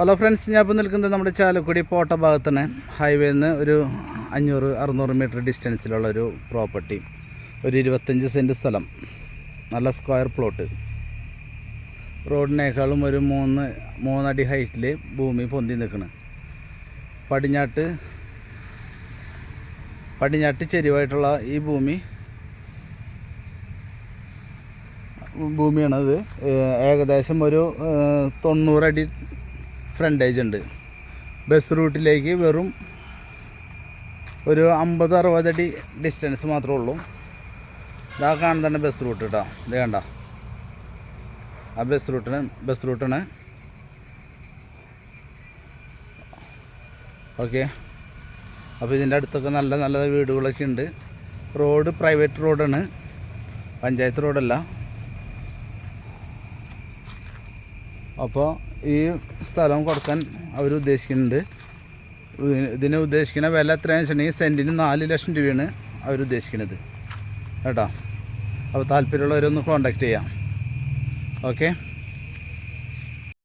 Hello friends ഞാൻ ഇപ്പോൾ നിൽക്കുന്നത് നമ്മുടെ ചാലക്കുടി പോട്ട ഭാഗത്താണ് ഹൈവേയിൽ നിന്ന് ഒരു അഞ്ഞൂറ് അറുന്നൂറ് മീറ്റർ ഡിസ്റ്റൻസിലുള്ള ഒരു പ്രോപ്പർട്ടി ഒരു ഇരുപത്തഞ്ച് സെന്റ് സ്ഥലം. നല്ല സ്ക്വയർ പ്ലോട്ട് റോഡിനേക്കാളും ഒരു മൂന്ന് മൂന്നടി ഹൈറ്റിൽ ഭൂമി പൊന്തി നിൽക്കണ്. പടിഞ്ഞാട്ട് പടിഞ്ഞാട്ട് ചെരിവായിട്ടുള്ള ഈ ഭൂമി ഭൂമിയാണത്. ഏകദേശം ഒരു തൊണ്ണൂറടി ഫ്രണ്ടേജ് ഉണ്ട്. ബസ് റൂട്ടിലേക്ക് വെറും ഒരു അമ്പത് അറുപതടി ഡിസ്റ്റൻസ് മാത്രമേ ഉള്ളൂ. ഇതാ കാണുന്നതാണ് ബസ് റൂട്ട് കേട്ടോ ഇത് കണ്ട. ആ ബസ് റൂട്ടിന് ബസ് റൂട്ടാണ് ഓക്കെ അപ്പോൾ ഇതിന്റെ അടുത്തൊക്കെ നല്ല നല്ല വീടുകളൊക്കെ ഉണ്ട്. റോഡ് പ്രൈവറ്റ് റോഡാണ് പഞ്ചായത്ത് റോഡല്ല അപ്പോൾ ഈ സ്ഥലം കൊടുക്കാൻ അവർ ഉദ്ദേശിക്കുന്നുണ്ട്. ഇതിന് ഉദ്ദേശിക്കുന്ന വില എത്രയാണെന്ന് വെച്ചിട്ടുണ്ടെങ്കിൽ സെന്റിന് നാല് ലക്ഷം രൂപയാണ് അവർ ഉദ്ദേശിക്കുന്നത്. കേട്ടോ? അപ്പോൾ താല്പര്യമുള്ളവരൊന്ന് കോണ്ടാക്ട് ചെയ്യാം. ഓക്കെ